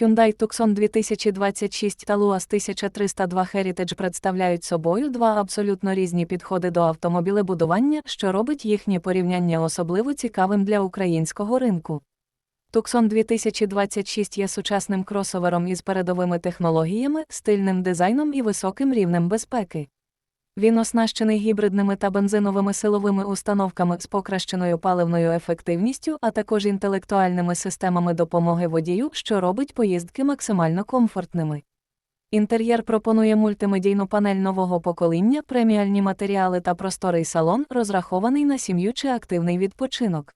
Hyundai Tucson 2026 та Luas 1302 Heritage представляють собою два абсолютно різні підходи до автомобілебудування, що робить їхнє порівняння особливо цікавим для українського ринку. Tucson 2026 є сучасним кросовером із передовими технологіями, стильним дизайном і високим рівнем безпеки. Він оснащений гібридними та бензиновими силовими установками з покращеною паливною ефективністю, а також інтелектуальними системами допомоги водію, що робить поїздки максимально комфортними. Інтер'єр пропонує мультимедійну панель нового покоління, преміальні матеріали та просторий салон, розрахований на сім'ю чи активний відпочинок.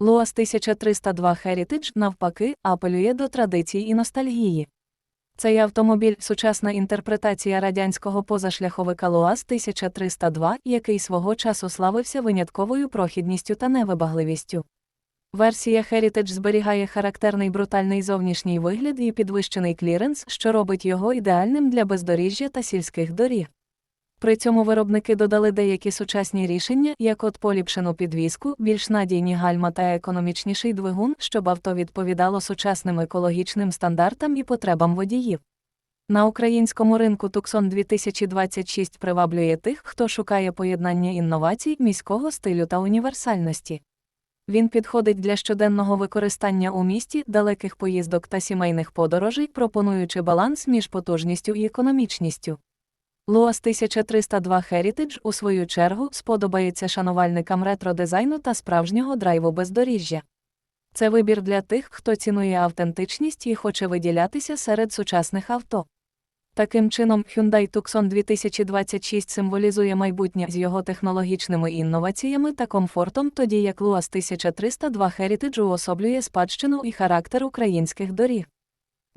Luas 1302 Heritage, навпаки, апелює до традицій і ностальгії. Цей автомобіль сучасна інтерпретація радянського позашляховика ЛуАЗ 1302, який свого часу славився винятковою прохідністю та невибагливістю. Версія Heritage зберігає характерний брутальний зовнішній вигляд і підвищений кліренс, що робить його ідеальним для бездоріжжя та сільських доріг. При цьому виробники додали деякі сучасні рішення, як от поліпшену підвіску, більш надійні гальма та економічніший двигун, щоб авто відповідало сучасним екологічним стандартам і потребам водіїв. На українському ринку Tucson 2026 приваблює тих, хто шукає поєднання інновацій, міського стилю та універсальності. Він підходить для щоденного використання у місті, далеких поїздок та сімейних подорожей, пропонуючи баланс між потужністю і економічністю. Luas 1302 Heritage, у свою чергу, сподобається шанувальникам ретро-дизайну та справжнього драйву бездоріжжя. Це вибір для тих, хто цінує автентичність і хоче виділятися серед сучасних авто. Таким чином, Hyundai Tucson 2026 символізує майбутнє з його технологічними інноваціями та комфортом, тоді як Luas 1302 Heritage уособлює спадщину і характер українських доріг.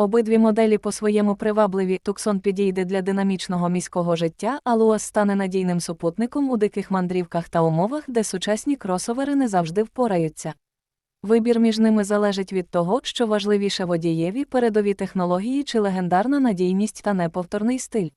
Обидві моделі по-своєму привабливі, Туксон підійде для динамічного міського життя, а Луас стане надійним супутником у диких мандрівках та умовах, де сучасні кросовери не завжди впораються. Вибір між ними залежить від того, що важливіше водієві, передові технології чи легендарна надійність та неповторний стиль.